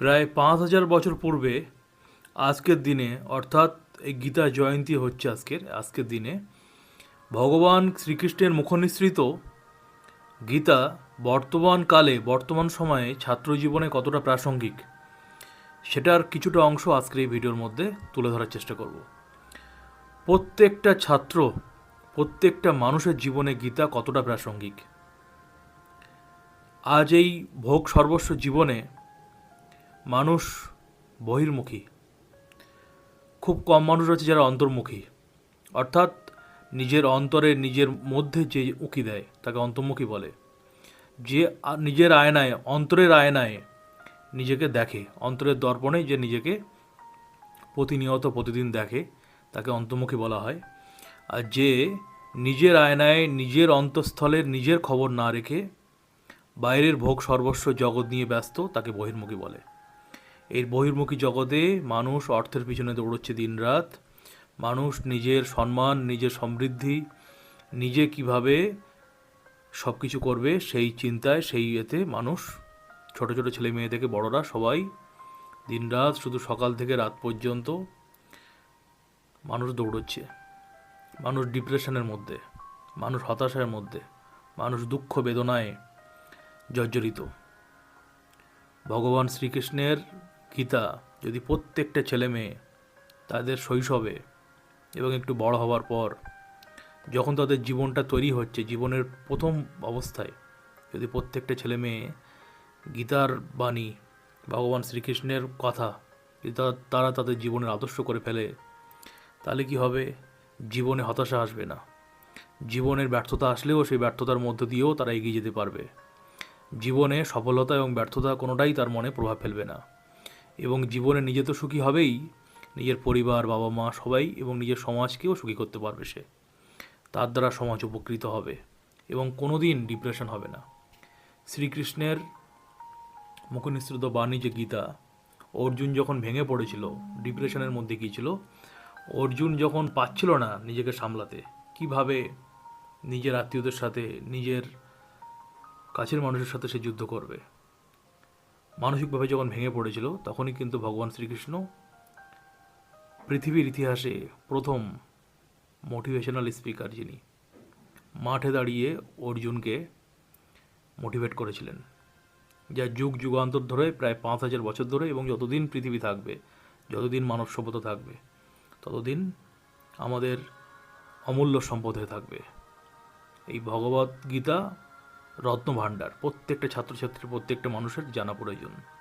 প্রায় পাঁচ হাজার বছর পূর্বে আজকের দিনে, অর্থাৎ এই গীতা জয়ন্তী হচ্ছে আজকের আজকের দিনে, ভগবান শ্রীকৃষ্ণের মুখনিসৃত গীতা বর্তমান কালে, বর্তমান সময়ে ছাত্র জীবনে কতটা প্রাসঙ্গিক, সেটার কিছুটা অংশ আজকের এই ভিডিওর মধ্যে তুলে ধরার চেষ্টা করব। প্রত্যেকটা ছাত্র, প্রত্যেকটা মানুষের জীবনে গীতা কতটা প্রাসঙ্গিক? আজ এই ভোগ সর্বস্ব জীবনে মানুষ বহির্মুখী। খুব কম মানুষ আছে যারা অন্তর্মুখী। অর্থাৎ নিজের অন্তরে, নিজের মধ্যে যে উঁকি দেয়, তাকে অন্তর্মুখী বলে। যে নিজের আয়নায়, অন্তরের আয়নায় নিজেকে দেখে, অন্তরের দর্পণে যে নিজেকে প্রতিনিয়ত প্রতিদিন দেখে, তাকে অন্তর্মুখী বলা হয়। আর যে নিজের আয়নায়, নিজের অন্তঃস্থলের নিজের খবর না রেখে বাইরের ভোগ সর্বস্ব জগৎ নিয়ে ব্যস্ত, তাকে বহির্মুখী বলে। এই বহির্মুখী জগতে মানুষ অর্থের পিছনে দৌড়চ্ছে দিনরাত। মানুষ নিজের সম্মান, নিজের সমৃদ্ধি, নিজে কীভাবে সব কিছু করবে সেই চিন্তায়, সেই এতে মানুষ, ছোট ছোট ছেলে মেয়ে থেকে বড়রা সবাই দিনরাত শুধু সকাল থেকে রাত পর্যন্ত মানুষ দৌড়চ্ছে। মানুষ ডিপ্রেশনের মধ্যে, মানুষ হতাশার মধ্যে, মানুষ দুঃখ বেদনায় জর্জরিত। ভগবান শ্রীকৃষ্ণের গীতা, যদি প্রত্যেকটা ছেলে মেয়ে তাদের শৈশবে এবং একটু বড় হওয়ার পর যখন তাদের জীবনটা তৈরি হচ্ছে, জীবনের প্রথম অবস্থায় যদি প্রত্যেকটা ছেলে মেয়ে গীতার বাণী, ভগবান শ্রীকৃষ্ণের কথা যদি তারা তাদের জীবনের আদর্শ করে ফেলে, তাহলে কি হবে? জীবনে হতাশা আসবে না। জীবনের ব্যর্থতা আসলেও সেই ব্যর্থতার মধ্য দিয়েও তারা এগিয়ে যেতে পারবে। জীবনে সফলতা এবং ব্যর্থতা কোনোটাই তার মনে প্রভাব ফেলবে না। এবং জীবনে নিজে তো সুখী হবেই। নিজের পরিবার বাবা মা সবাই এবং নিজের সমাজকেও সুখী করতে পারবে সে। তার দ্বারা সমাজ উপকৃত হবে এবং কোনো দিন ডিপ্রেশন হবে না। শ্রীকৃষ্ণের মুখনিসৃত বাণী যে গীতা, অর্জুন যখন ভেঙে পড়েছিল ডিপ্রেশনের মধ্যে গিয়েছিল অর্জুন যখন পাচ্ছিল না নিজেকে সামলাতে, কীভাবে নিজের আত্মীয়দের সাথে, নিজের কাছের মানুষের সাথে সে যুদ্ধ করবে? মানসিকভাবে যখন ভেঙে পড়েছিল, তখনই কিন্তু ভগবান শ্রীকৃষ্ণ পৃথিবীর ইতিহাসে প্রথম মোটিভেশনাল স্পিকার যিনি, মাঠে দাঁড়িয়ে অর্জুনকে মোটিভেট করেছিলেন। যা যুগ যুগান্তর ধরে প্রায় পাঁচ হাজার বছর ধরে এবং যতদিন পৃথিবী থাকবে, যতদিন মানব সভ্যতা থাকবে, ততদিন আমাদের অমূল্য সম্পদ হয়ে থাকবে। এই ভগবত গীতা রত্নভাণ্ডার প্রত্যেকটা ছাত্রছাত্রী প্রত্যেকটা মানুষের জানা প্রয়োজন।